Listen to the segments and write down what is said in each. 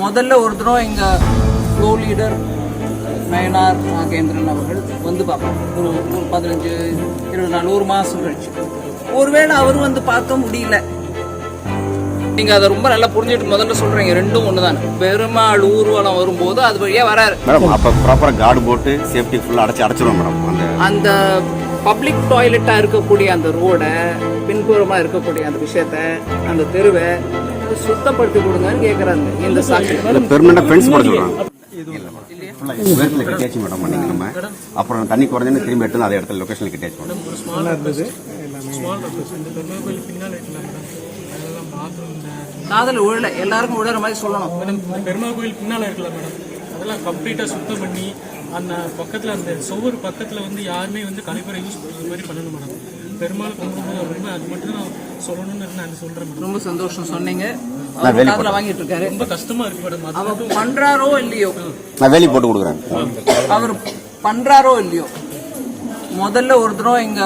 முதல்ல ஒரு தடவை எங்க ஃப்ளோ லீடர் நயனார் நாகேந்திரன் அவர்கள் வந்து பார்ப்பாங்க ஒரு ஒரு பதினஞ்சு இருபது நாள் ஒரு மாசம் கழிச்சு. ஒருவேளை அவர் வந்து பார்க்க முடியல. நீங்க அதை ரொம்ப நல்லா புரிஞ்சுட்டு முதல்ல சொல்றீங்க. ரெண்டும் ஒண்ணுதான். பெருமாள் ஊர்வலம் வரும்போது அது வழியா வராரு. மேடம் அப்போ ப்ராப்பராக கார்டு போட்டு சேஃப்டி ஃபுல்லாக அடைச்சி அடைச்சிருவோம் மேடம். அந்த அந்த பப்ளிக் டாய்லெட்டா இருக்கக்கூடிய அந்த ரோடை பின்புறமா இருக்கக்கூடிய அந்த விஷயத்த அந்த தெருவை சுத்தப்படுத்தி கொடுங்கன்னு கேக்குறாங்க. இந்த சாட்சி பெர்மனெண்டாக ஃபென்ஸ் போட சொல்கிறாங்க ஃபுல்லாக வேர்க்கில் கட்டியாச்சு மேடம் பண்ணீங்க நம்ம. அப்புறம் தண்ணி குறைஞ்சோன்னு திரும்பி எடுத்து அதே இடத்துல லொக்கேஷனில் கட்டியாச்சு மேடம் காதல் உழல எல்லாருக்கும் உழற மாதிரி சொல்லணும். மேடம் பெருமாள் கோயில் பின்னால இருக்குல்ல மேடம் அதெல்லாம் கம்ப்ளீட்டா சுத்தம் பண்ணி அந்த பக்கத்துல அந்த சுவர் பக்கத்துல வந்து யாருமே வந்து கழிப்பறை யூஸ் பண்ற மாதிரி பண்ணணும் மேடம் பெருமாள் கும்பிடும்போது ரொம்ப அது மட்டும் நான் சொல்லணும்னு நான் சொல்றேன் மேடம் ரொம்ப சந்தோஷம் சொன்னீங்க. காதுல வாங்கிட்டு இருக்காரு ரொம்ப கஷ்டமா இருக்கு மேடம் அவர் பண்றாரோ இல்லையோ? நான் வேலி போட்டு கொடுக்குறேன். அவர் பண்றாரோ இல்லையோ? முதல்ல ஒரு தடவை எங்க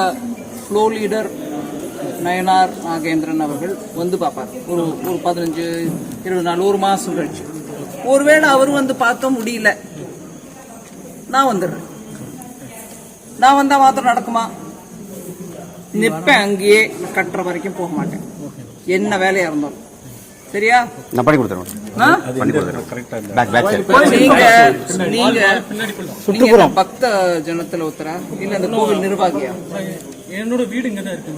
ஃப்ளோ லீடர் நயனார் நாகேந்திரன் அவர்கள் வந்து பார்ப்பார். ஒரு ஒரு பதினஞ்சு இருபது நாள் ஒரு மாசம் கழிச்சு. ஒருவேளை அவர் வந்து பார்க்க முடியல. நான் வந்துடுறேன். நான் வந்தா மாத்திரம் நடக்குமா? நிப்பேன் அங்கேயே கட்டுற வரைக்கும் போக மாட்டேன். என்ன வேலையா இருந்தாலும். சரியா? நான் பண்ணி சைடு நீங்க பக்த ஜனத்துல ஒருத்தரா? இல்ல அந்த கோவில் நிர்வாகியா? என்னோட வீடு இங்க தான் இருக்கு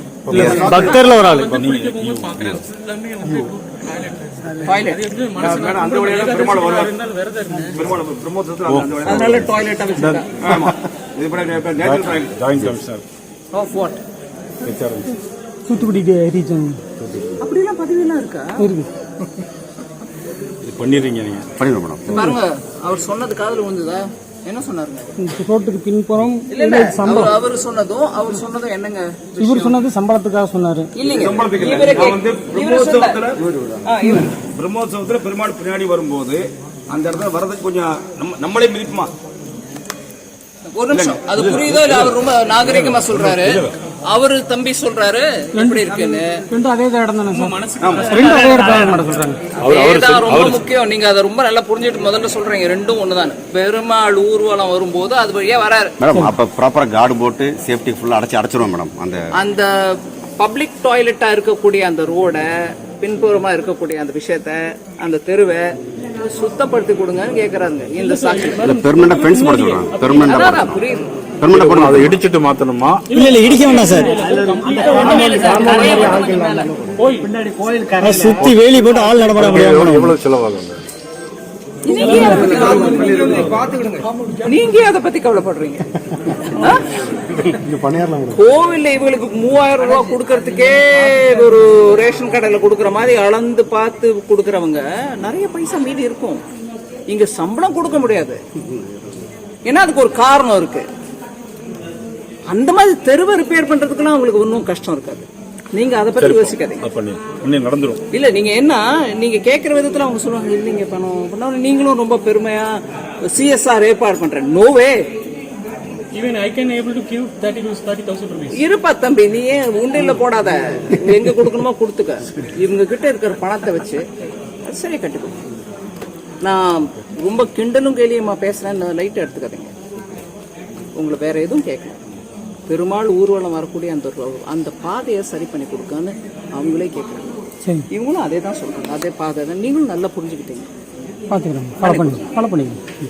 பக்தர்ல ஒரு ஆளு. பாக்குறேன். எல்லாமே வந்து டாய்லெட் தூத்துக்குடி. ரீஜன் அப்படிலாம் பதவியெல்லாம் இருக்கா. இருக்கு பண்ணிடுறீங்க நீங்க. பண்ணிடுவோம் மேடம். பாருங்க அவர் சொன்னது காதுல விழுந்ததா? என்ன சொன்னாருங்க? இந்த ரோட்டுக்கு பின்புறம் இல்ல அவர் சொன்னதும் அவர் சொன்னதும் என்னங்க இவர் சொன்னது சம்பளத்துக்காக சொன்னாரு. இல்லைங்க. இவரே கேக்- இவரே சொன்னார். ஆ, இவர். பிரம்மோத்சவத்துல பெருமாள் பின்னாடி வரும்போது அந்த இடத்துல வர்றதுக்கு கொஞ்சம் நம்ம நம்மளே மிதிப்புமா? ஒரு நிமிஷம். அது புரியுதோ இல்ல? அவர் ரொம்ப நாகரிகமா சொல்றாரு. அவரு தம்பி சொல்றாரு எப்படி இருக்குன்னு. அதே இடம் தானே ரொம்ப முக்கியம். நீங்க அதை ரொம்ப நல்லா புரிஞ்சுட்டு முதல்ல சொல்றீங்க. ரெண்டும் ஒண்ணுதான் பெருமாள் ஊர்வலம் வரும்போது அது வழியா வராரு. மேடம் அப்போ ப்ராப்பராக கார்டு போட்டு சேஃப்டி ஃபுல்லாக அடைச்சி அடைச்சிருவோம் மேடம் அந்த அந்த பப்ளிக் டாய்லெட்டா இருக்கக்கூடிய அந்த ரோடை பின்புறமா இருக்கக்கூடிய அந்த விஷயத்த அந்த தெருவை சுத்தப்படுத்தி கொடுங்கன்னு கேக்குறாங்க. இந்த சாட்சி இல்லை பெர்மனெண்டாக ஃபென்ஸ் போட சொல்கிறாங்க பெர்மனெண்டாக அதான் புரியுது. அதை இடிச்சிட்டு மாத்தணுமா? இல்ல இல்ல இடிக்க வேண்டாம் சார். அது சுத்தி வேலி போட்டு ஆள் நடமாட முடியாது எவ்வளவு செலவாகுங்க நீங்க அதை பத்தி கவலைப்படுறீங்க? கோவில்ல இவங்களுக்கு மூவாயிரம் ரூபாய் கொடுக்கறதுக்கே ஒரு ரேஷன் கடையில கொடுக்கற மாதிரி அளந்து பார்த்து கொடுக்கறவங்க நிறைய பைசா மீதி இருக்கும். இங்க சம்பளம் கொடுக்க முடியாது. ஏன்னா அதுக்கு ஒரு காரணம் இருக்கு. அந்த மாதிரி தெருவை ரிப்பேர் பண்றதுக்குலாம் உங்களுக்கு ஒன்றும் கஷ்டம் இருக்காது. நீங்க அதை பத்தி யோசிக்காதீங்க. நடந்துரும். இல்ல நீங்க என்ன? நீங்க கேக்குற விதத்துல அவங்க சொல்லுவாங்க இல்லைங்க பணம். நீங்களும் ரொம்ப பெருமையா சிஎஸ்ஆர் ஏற்பாடு பண்றேன். No way even I can able to give thirty to thirty thousand rupees இருப்பா தம்பி நீ ஏன் உண்டியல்ல போடாத? எங்க கொடுக்கணுமோ கொடுத்துக்க. இவங்க கிட்ட இருக்கிற பணத்தை வச்சு சரியா கட்டுக்கோ. நான் ரொம்ப கிண்டலும் கேலியமா பேசுறேன்னு லைட் எடுத்துக்காதீங்க. உங்களை வேற எதுவும் கேட்கல. பெருமாள் ஊர்வலம் வரக்கூடிய அந்த ரோ- அந்த பாதையை சரி பண்ணி கொடுக்கன்னு அவங்களே கேட்குறாங்க. சரி. இவங்களும் அதே தான் சொல்றாங்க. அதே பாதை தான். நீங்களும் நல்லா புரிஞ்சுக்கிட்டீங்க. பாத்துக்கிறேன். ஃபாலோ பண்ணி. ஃபாலோ பண்ணிக்கிறேன்.